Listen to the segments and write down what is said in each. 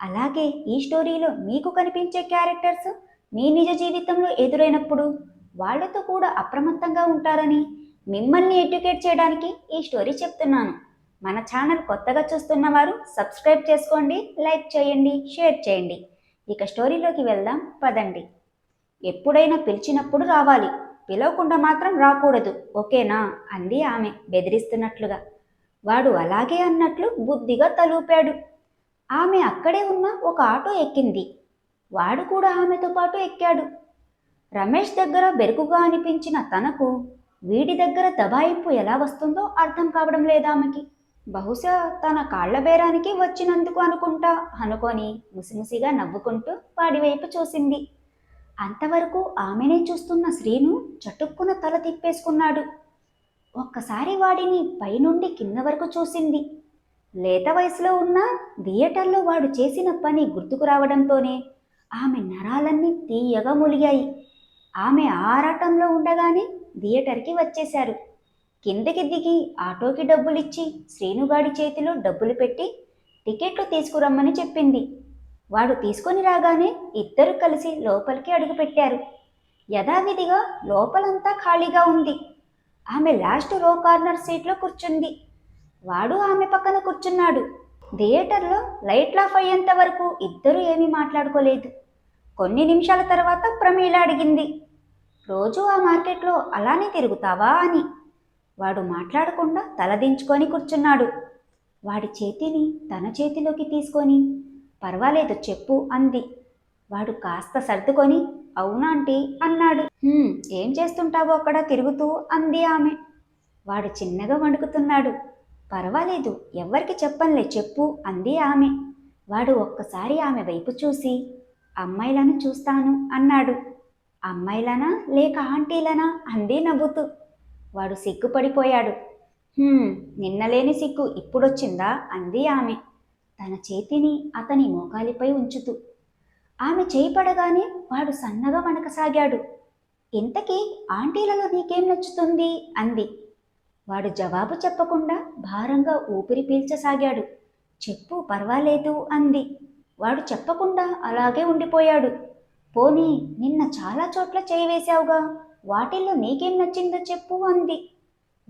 అలాగే ఈ స్టోరీలో మీకు కనిపించే క్యారెక్టర్స్ మీ నిజ జీవితంలో ఎదురైనప్పుడు వాళ్ళతో కూడా అప్రమత్తంగా ఉంటారని మిమ్మల్ని ఎడ్యుకేట్ చేయడానికి ఈ స్టోరీ చెప్తున్నాను. మన ఛానల్ కొత్తగా చూస్తున్న వారు సబ్స్క్రైబ్ చేసుకోండి లైక్ చేయండి షేర్ చేయండి. ఇక స్టోరీలోకి వెళ్దాం పదండి. ఎప్పుడైనా పిలిచినప్పుడు రావాలి. పిలవకుండా మాత్రం రాకూడదు. ఓకేనా? అంది ఆమె బెదిరిస్తున్నట్లుగా. వాడు అలాగే అన్నట్లు బుద్ధిగా తలూపాడు. ఆమె అక్కడే ఉన్న ఒక ఆటో ఎక్కింది. వాడు కూడా ఆమెతో పాటు ఎక్కాడు. రమేష్ దగ్గర బెరుకుగా అనిపించిన తనకు వీడి దగ్గర దబాయింపు ఎలా వస్తుందో అర్థం కావడం లేదామెకి. బహుశా తన కాళ్ళ బేరానికి వచ్చినందుకు అనుకుంటా అనుకొని ముసిముసిగా నవ్వుకుంటూ వాడివైపు చూసింది. అంతవరకు ఆమెనే చూస్తున్న శ్రీను చటుక్కున తల తిప్పేసుకున్నాడు. ఒక్కసారి వాడిని పైనుండి కింద వరకు చూసింది. లేత వయసులో ఉన్న థియేటర్లో వాడు చేసిన పని గుర్తుకు రావడంతోనే ఆమె నరాలన్నీ తీయగా ములిగాయి. ఆమె ఆరాటంలో ఉండగానే థియేటర్కి వచ్చేశారు. కిందకి దిగి ఆటోకి డబ్బులిచ్చి శ్రీనుగాడి చేతిలో డబ్బులు పెట్టి టికెట్లు తీసుకురమ్మని చెప్పింది. వాడు తీసుకొని రాగానే ఇద్దరు కలిసి లోపలికి అడుగుపెట్టారు. యథావిధిగా లోపలంతా ఖాళీగా ఉంది. ఆమె లాస్ట్ రో కార్నర్ సీట్లో కూర్చుంది. వాడు ఆమె పక్కన కూర్చున్నాడు. థియేటర్లో లైట్లు ఆఫ్ అయ్యేంత వరకు ఇద్దరు ఏమీ మాట్లాడుకోలేదు. కొన్ని నిమిషాల తర్వాత ప్రమీల అడిగింది రోజు ఆ మార్కెట్లో అలానే తిరుగుతావా? అని. వాడు మాట్లాడకుండా తలదించుకొని కూర్చున్నాడు. వాడి చేతిని తన చేతిలోకి తీసుకొని పర్వాలేదు చెప్పు అంది. వాడు కాస్త సర్దుకొని అవునాంటీ అన్నాడు. ఏం చేస్తుంటావో అక్కడ తిరుగుతూ? అంది ఆమె. వాడు చిన్నగా వణుకుతున్నాడు. పర్వాలేదు ఎవ్వరికి చెప్పనులే చెప్పు అంది ఆమె. వాడు ఒక్కసారి ఆమె వైపు చూసి అమ్మాయిలను చూస్తాను అన్నాడు. అమ్మాయిలనా లేక ఆంటీలనా? అంది నవ్వుతూ. వాడు సిగ్గుపడిపోయాడు. నిన్నలేని సిగ్గు ఇప్పుడొచ్చిందా? అంది ఆమె. తన చేతిని అతని మోకాలిపై ఉంచుతూ. ఆమె చేయి పడగానే వాడు సన్నగా వణకసాగాడు. ఇంతకీ ఆంటీలలో నీకేం నచ్చుతుంది? అంది. వాడు జవాబు చెప్పకుండా భారంగా ఊపిరి పీల్చసాగాడు. చెప్పు పర్వాలేదు అంది. వాడు చెప్పకుండా అలాగే ఉండిపోయాడు. పోనీ నిన్న చాలా చోట్ల చేయవేశావుగా వాటిల్లో నీకేం నచ్చిందో చెప్పు అంది.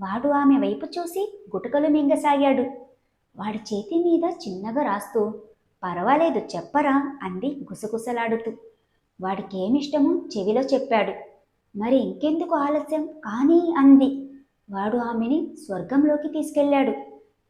వాడు ఆమె వైపు చూసి గుటకలు మింగసాగాడు. వాడి చేతి మీద చిన్నగా రాస్తూ పర్వాలేదు చెప్పరా అంది గుసగుసలాడుతూ. వాడికేమిష్టమో చెవిలో చెప్పాడు. మరి ఇంకెందుకు ఆలస్యం? కానీ అంది. వాడు ఆమెని స్వర్గంలోకి తీసుకెళ్ళాడు.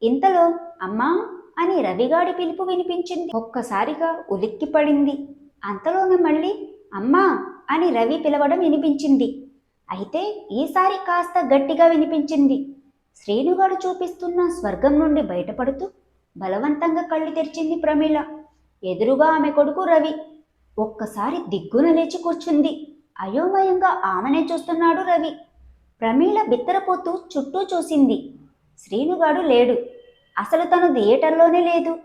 ఇంతలో అమ్మా అని రవిగాడి పిలుపు వినిపించింది. ఒక్కసారిగా ఉలిక్కి పడింది. అంతలోనే మళ్ళీ అమ్మా అని రవి పిలవడం వినిపించింది. అయితే ఈసారి కాస్త గట్టిగా వినిపించింది. శ్రీనుగాడు చూపిస్తున్న స్వర్గం నుండి బయటపడుతూ బలవంతంగా కళ్ళు తెరిచింది ప్రమీల. ఎదురుగా ఆమె కొడుకు రవి. ఒక్కసారి దిగ్గున లేచి కూర్చుంది. అయోమయంగా ఆమెనే చూస్తున్నాడు రవి. ప్రమీళ బిత్తరపోతూ చుట్టూ చూసింది. శ్రీనుగాడు లేడు. అసలు తను థియేటర్లోనే లేదు.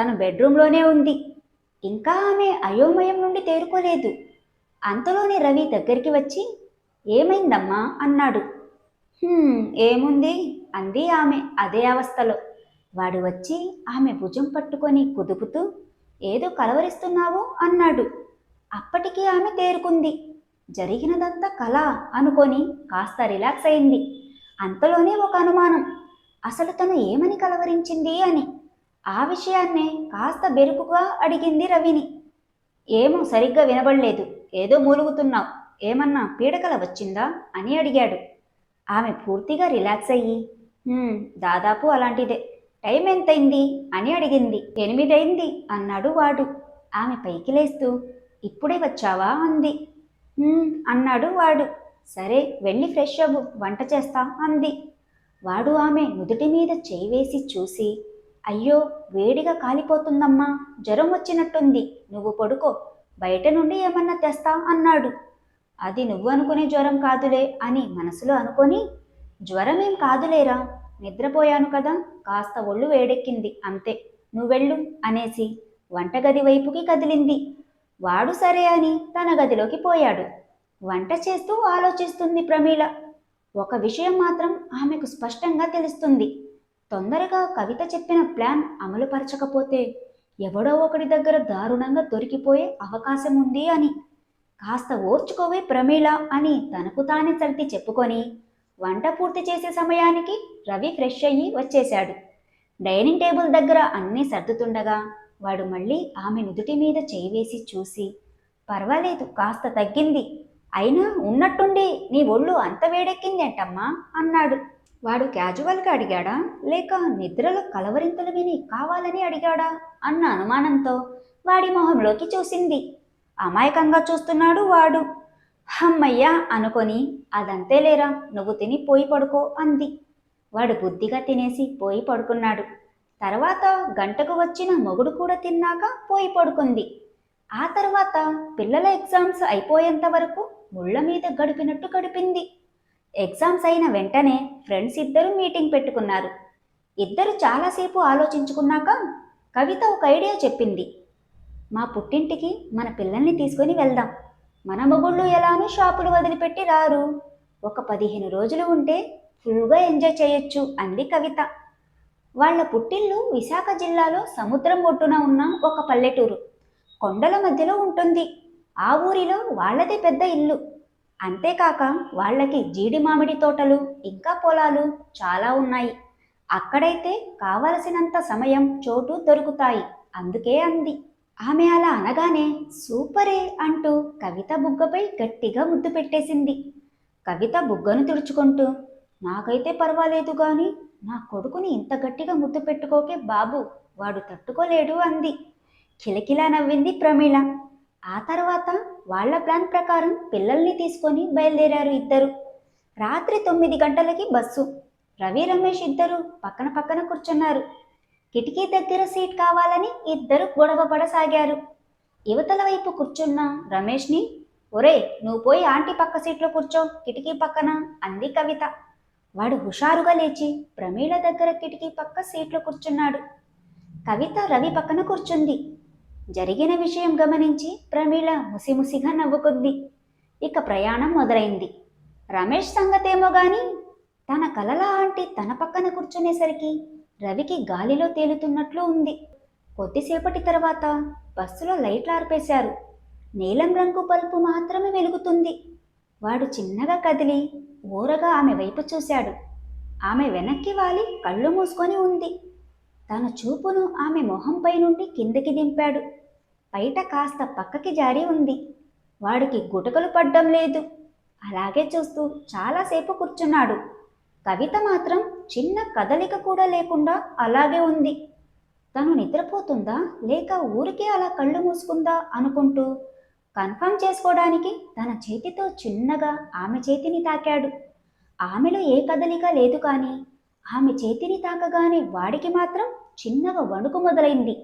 తను బెడ్రూమ్లోనే ఉంది. ఇంకా ఆమె అయోమయం నుండి తేరుకోలేదు. అంతలోనే రవి దగ్గరికి వచ్చి ఏమైందమ్మా? అన్నాడు. ఏముంది? అంది ఆమె అదే అవస్థలో. వాడు వచ్చి ఆమె భుజం పట్టుకొని కుదుపుతూ ఏదో కలవరిస్తున్నావు? అన్నాడు. అప్పటికి ఆమె తేరుకుంది. జరిగినదంతా కళ అనుకొని కాస్త రిలాక్స్ అయింది. అంతలోనే ఒక అనుమానం. అసలు తను ఏమని కలవరించింది అని. ఆ విషయాన్నే కాస్త బెరుకుగా అడిగింది రవిని. ఏమో సరిగ్గా వినబడలేదు. ఏదో మూలుగుతున్నావు. ఏమన్నా పీడకల వచ్చిందా అని అడిగాడు. ఆమె పూర్తిగా రిలాక్స్ అయ్యి దాదాపు అలాంటిదే. టైం ఎంతైంది? అని అడిగింది. ఎనిమిదైంది అన్నాడు వాడు. ఆమె పైకి లేస్తూ ఇప్పుడే వచ్చావా? అంది. అన్నాడు వాడు. సరే వెళ్ళి ఫ్రెష్ అవ్వు వంట చేస్తా అంది. వాడు ఆమె నుదుటి మీద చేయి వేసి చూసి అయ్యో వేడిగా కాలిపోతుందమ్మా జ్వరం వచ్చినట్టుంది నువ్వు పడుకో బయట నుండి ఏమన్నా తెస్తా అన్నాడు. అది నువ్వు అనుకునే జ్వరం కాదులే అని మనసులో అనుకొని జ్వరమేం కాదులేరా నిద్రపోయాను కదా కాస్త ఒళ్ళు వేడెక్కింది అంతే నువ్వెళ్ళు అనేసి వంటగది వైపుకి కదిలింది. వాడు సరే అని తన గదిలోకి పోయాడు. వంట చేస్తూ ఆలోచిస్తుంది ప్రమీల. ఒక విషయం మాత్రం ఆమెకు స్పష్టంగా తెలుస్తుంది. తొందరగా కవిత చెప్పిన ప్లాన్ అమలుపరచకపోతే ఎవడో ఒకడి దగ్గర దారుణంగా దొరికిపోయే అవకాశం ఉంది అని. కాస్త ఓర్చుకోవే ప్రమీళ అని తనకు తానే సర్ది చెప్పుకొని వంట పూర్తి చేసే సమయానికి రవి ఫ్రెష్ అయ్యి వచ్చేశాడు. డైనింగ్ టేబుల్ దగ్గర అన్నీ సర్దుతుండగా వాడు మళ్ళీ ఆమె నుదుటి మీద చేయి వేసి చూసి పర్వాలేదు కాస్త తగ్గింది. అయినా ఉన్నట్టుండి నీ ఒళ్ళు అంత వేడెక్కిందేంటమ్మా? అన్నాడు. వాడు క్యాజువల్గా అడిగాడా? లేక నిద్రలో కలవరింతలు విని కావాలని అడిగాడా? అన్న అనుమానంతో వాడి మొహంలోకి చూసింది. అమాయకంగా చూస్తున్నాడు వాడు. హమ్మయ్యా అనుకొని అదంతే లేరా నువ్వు తిని పోయి పడుకో అంది. వాడు బుద్ధిగా తినేసి పోయి పడుకున్నాడు. తర్వాత గంటకు వచ్చిన మొగుడు కూడా తిన్నాక పోయి పడుకుంది. ఆ తర్వాత పిల్లల ఎగ్జామ్స్ అయిపోయేంత వరకు ముళ్ళ మీద గడిపినట్టు గడిపింది. ఎగ్జామ్స్ అయిన వెంటనే ఫ్రెండ్స్ ఇద్దరు మీటింగ్ పెట్టుకున్నారు. ఇద్దరు చాలాసేపు ఆలోచించుకున్నాక కవిత ఒక ఐడియా చెప్పింది. మా పుట్టింటికి మన పిల్లల్ని తీసుకొని వెళ్దాం. మన మొగుళ్ళు ఎలానూ షాపులు వదిలిపెట్టి రారు. ఒక పదిహేను రోజులు ఉంటే ఫుల్గా ఎంజాయ్ చేయొచ్చు అంది కవిత. వాళ్ళ పుట్టిల్లు విశాఖ జిల్లాలో సముద్రం ఒడ్డున ఉన్న ఒక పల్లెటూరు. కొండల మధ్యలో ఉంటుంది. ఆ ఊరిలో వాళ్ళదే పెద్ద ఇల్లు. అంతేకాక వాళ్ళకి జీడి మామిడి తోటలు ఇంకా పొలాలు చాలా ఉన్నాయి. అక్కడైతే కావలసినంత సమయం చోటు దొరుకుతాయి. అందుకే అంది. ఆమె అలా అనగానే సూపరే అంటూ కవిత బుగ్గపై గట్టిగా ముద్దు పెట్టేసింది. కవిత బుగ్గను తుడుచుకుంటూ నాకైతే పర్వాలేదు కానీ నా కొడుకుని ఇంత గట్టిగా ముద్దు పెట్టుకోకే బాబు వాడు తట్టుకోలేడు అంది. కిలకిలా నవ్వింది ప్రమీళ ఆ తర్వాత వాళ్ళ ప్లాన్ ప్రకారం పిల్లల్ని తీసుకొని బయలుదేరారు ఇద్దరు. రాత్రి తొమ్మిది గంటలకి బస్సు. రవి రమేష్ ఇద్దరు పక్కన పక్కన కూర్చున్నారు. కిటికీ దగ్గర సీట్ కావాలని ఇద్దరు గొడవ పడసాగారు. యువతల వైపు కూర్చున్న రమేష్ని ఒరే నువ్వు పోయి ఆంటీ పక్క సీట్లో కూర్చో కిటికీ పక్కన అంది కవిత. వాడు హుషారుగా లేచి ప్రమీళ దగ్గర కిటికీ పక్క సీట్లో కూర్చున్నాడు. కవిత రవి పక్కన కూర్చుంది. జరిగిన విషయం గమనించి ప్రమీళ ముసిముసిగా నవ్వుకుంది. ఇక ప్రయాణం మొదలైంది. రమేష్ సంగతేమో గాని తన కలల ఆంటీ తన పక్కన కూర్చునేసరికి రవికి గాలిలో తేలుతున్నట్లు ఉంది. కొద్దిసేపటి తర్వాత బస్సులో లైట్లు ఆర్పేశారు. నీలం రంగు బల్బు మాత్రమే వెలుగుతుంది. వాడు చిన్నగా కదిలి ఊరగా ఆమె వైపు చూశాడు. ఆమె వెనక్కి వాలి కళ్ళు మూసుకొని ఉంది. తన చూపును ఆమె మొహంపై నుండి కిందకి దింపాడు. బయట కాస్త పక్కకి జారి ఉంది. వాడికి గుటకలు పడ్డం లేదు. అలాగే చూస్తూ చాలాసేపు కూర్చున్నాడు. కవిత మాత్రం చిన్న కదలిక కూడా లేకుండా అలాగే ఉంది. తను నిద్రపోతుందా లేక ఊరికే అలా కళ్ళు మూసుకుందా అనుకుంటూ కన్ఫర్మ్ చేసుకోవడానికి తన చేతితో చిన్నగా ఆమె చేతిని తాకాడు. ఆమెలో ఏ కదలిక లేదు కానీ ఆమె చేతిని తాకగానే వాడికి మాత్రం చిన్నగా వణుకు మొదలైంది.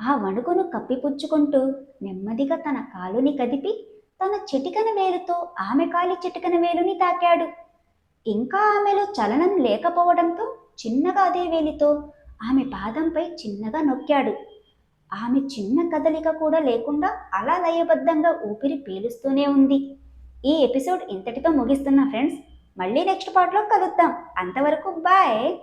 ఆ వణుకును కప్పిపుచ్చుకుంటూ నెమ్మదిగా తన కాలుని కదిపి తన చిటికన వేలుతో ఆమె కాలి చిటికన వేలుని తాకాడు. ఇంకా ఆమెలో చలనం లేకపోవడంతో చిన్నగా అదే వేలితో ఆమె పాదంపై చిన్నగా నొక్కాడు. ఆమె చిన్న కదలిక కూడా లేకుండా అలా లయబద్ధంగా ఊపిరి పీలుస్తూనే ఉంది. ఈ ఎపిసోడ్ ఇంతటితో ముగిస్తున్నా ఫ్రెండ్స్. మళ్ళీ నెక్స్ట్ పార్ట్లో కలుద్దాం. అంతవరకు బాయ్.